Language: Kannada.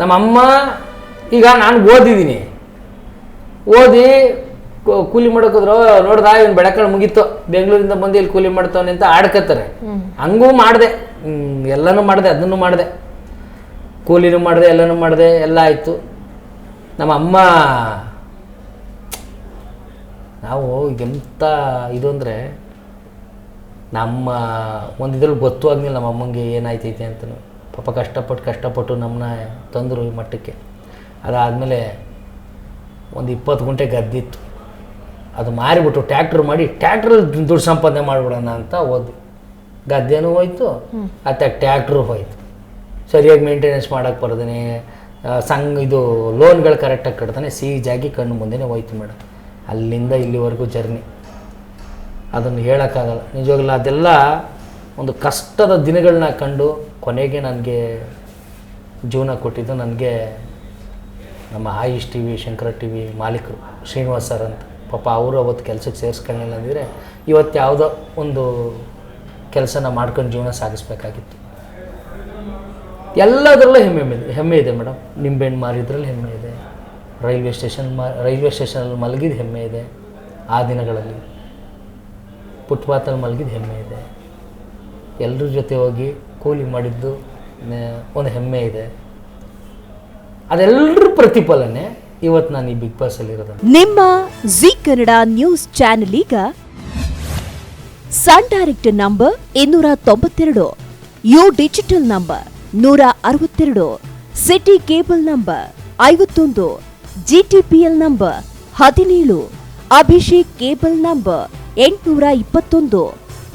ನಮ್ಮ ಅಮ್ಮ ಈಗ ನಾನು ಓದಿದ್ದೀನಿ. ಓದಿ ಕೂಲಿ ಮಾಡೋಕೋದ್ರು ನೋಡ್ದ ಇವ್ನು ಬೆಳಕಳು ಮುಗೀತು. ಬೆಂಗಳೂರಿಂದ ಬಂದು ಇಲ್ಲಿ ಕೂಲಿ ಮಾಡ್ತಾವನೆ ಅಂತ ಆಡ್ಕತ್ತಾರೆ. ಹಂಗೂ ಮಾಡಿದೆ. ಎಲ್ಲನೂ ಮಾಡಿದೆ ಅದನ್ನು ಮಾಡಿದೆ. ಕೂಲಿನೂ ಮಾಡಿದೆ ಎಲ್ಲನೂ ಮಾಡಿದೆ ಎಲ್ಲ ಆಯಿತು. ನಮ್ಮ ಅಮ್ಮ ನಾವು ಎಂಥ ಇದು ಅಂದರೆ ನಮ್ಮ ಒಂದು ಇದ್ರಲ್ಲಿ ಗೊತ್ತು ಆಗ್ಲಿಲ್ಲ ನಮ್ಮ ಅಮ್ಮಂಗೆ ಏನಾಯ್ತೈತೆ ಅಂತಲೂ ಪಾಪ ಕಷ್ಟಪಟ್ಟು ಕಷ್ಟಪಟ್ಟು ನಮ್ಮನ್ನ ತಂದರು ಈ ಮಟ್ಟಕ್ಕೆ. ಅದಾದಮೇಲೆ ಒಂದು ಇಪ್ಪತ್ತು ಗುಂಟೆ ಗದ್ದಿತ್ತು. ಅದು ಮಾರಿಬಿಟ್ಟು ಟ್ಯಾಕ್ಟ್ರ್ ಮಾಡಿ ಟ್ಯಾಕ್ಟ್ರ್ ದುಡ್ಡು ಸಂಪಾದನೆ ಮಾಡಿಬಿಡೋಣ ಅಂತ ಹೋದ್ವಿ. ಗದ್ದೆನೂ ಹೋಯ್ತು ಅತ್ತ ಟ್ಯಾಕ್ಟ್ರು ಹೋಯ್ತು. ಸರಿಯಾಗಿ ಮೇಂಟೆನೆನ್ಸ್ ಮಾಡೋಕ್ಕೆ ಬರ್ದೇ ಸಂಘ ಇದು ಲೋನ್ಗಳು ಕರೆಕ್ಟಾಗಿ ಕಟ್ತಾನೆ ಸೀಜಾಗಿ ಕಣ್ಣು ಮುಂದೆನೇ ಹೋಯ್ತು ಮೇಡಮ್. ಅಲ್ಲಿಂದ ಇಲ್ಲಿವರೆಗೂ ಜರ್ನಿ. ಅದನ್ನು ಹೇಳೋಕ್ಕಾಗಲ್ಲ. ನಿಜವಾಗ್ಲೂ ಅದೆಲ್ಲ ಒಂದು ಕಷ್ಟದ ದಿನಗಳನ್ನ ಕಂಡು ಕೊನೆಗೆ ನನಗೆ ಜೀವನ ಕೊಟ್ಟಿದ್ದು ನನಗೆ ನಮ್ಮ Ayush T V, Shankar T V ಮಾಲೀಕರು, ಶ್ರೀನಿವಾಸ್ ಸರ್ ಅಂತ. ಪಾಪ ಅವರು ಅವತ್ತು ಕೆಲಸಕ್ಕೆ ಸೇರಿಸ್ಕೊಳ್ಳಿಲ್ಲ ಅಂದಿದ್ರೆ ಇವತ್ತು ಯಾವುದೋ ಒಂದು ಕೆಲಸನ ಮಾಡ್ಕೊಂಡು ಜೀವನ ಸಾಗಿಸ್ಬೇಕಾಗಿತ್ತು. ಎಲ್ಲದರಲ್ಲೂ ಹೆಮ್ಮೆ ಇದೆ ಹೆಮ್ಮೆ ಇದೆ ಮೇಡಮ್. ನಿಂಬೆಹಣ್ಣು ಮಾರಿದ್ರಲ್ಲಿ ಹೆಮ್ಮೆ ಇದೆ. ರೈಲ್ವೆ ಸ್ಟೇಷನ್ ಮಾ, ರೈಲ್ವೆ ಸ್ಟೇಷನಲ್ಲಿ ಮಲಗಿದ ಹೆಮ್ಮೆ ಇದೆ. ಆ ದಿನಗಳಲ್ಲಿ ಫುಟ್ಪಾತಲ್ಲಿ ಮಲಗಿದ ಹೆಮ್ಮೆ ಇದೆ. ಎಲ್ಲರ ಜೊತೆ ಹೋಗಿ ಕೂಲಿ ಮಾಡಿದ್ದು ಒಂದು ಹೆಮ್ಮೆ ಇದೆ. ಅದೆಲ್ಲರ ಪ್ರತಿಫಲನೆ ಇವತ್ತು ನಾನು ಈ ಬಿಗ್ ಬಾಸ್ ಇರೋದು ನಿಮ್ಮ ಜಿ ಕನ್ನಡ ನ್ಯೂಸ್ ಚಾನೆಲ್ ಈಗ ಸನ್ ಡೈರೆಕ್ಟ್ ನಂಬರ್ ಇನ್ನೂರ ತೊಂಬತ್ತೆರಡು, ಯು ಡಿಜಿಟಲ್ ನಂಬರ್ ನೂರ ಅರವತ್ತೆರಡು, ಸಿಟಿ ಕೇಬಲ್ ನಂಬರ್ ಐವತ್ತೊಂದು, ಜಿಟಿಪಿಎಲ್ ನಂಬರ್ ಹದಿನೇಳು, ಅಭಿಷೇಕ್ ಕೇಬಲ್ ನಂಬರ್ ಎಂಟುನೂರ ಇಪ್ಪತ್ತೊಂದು.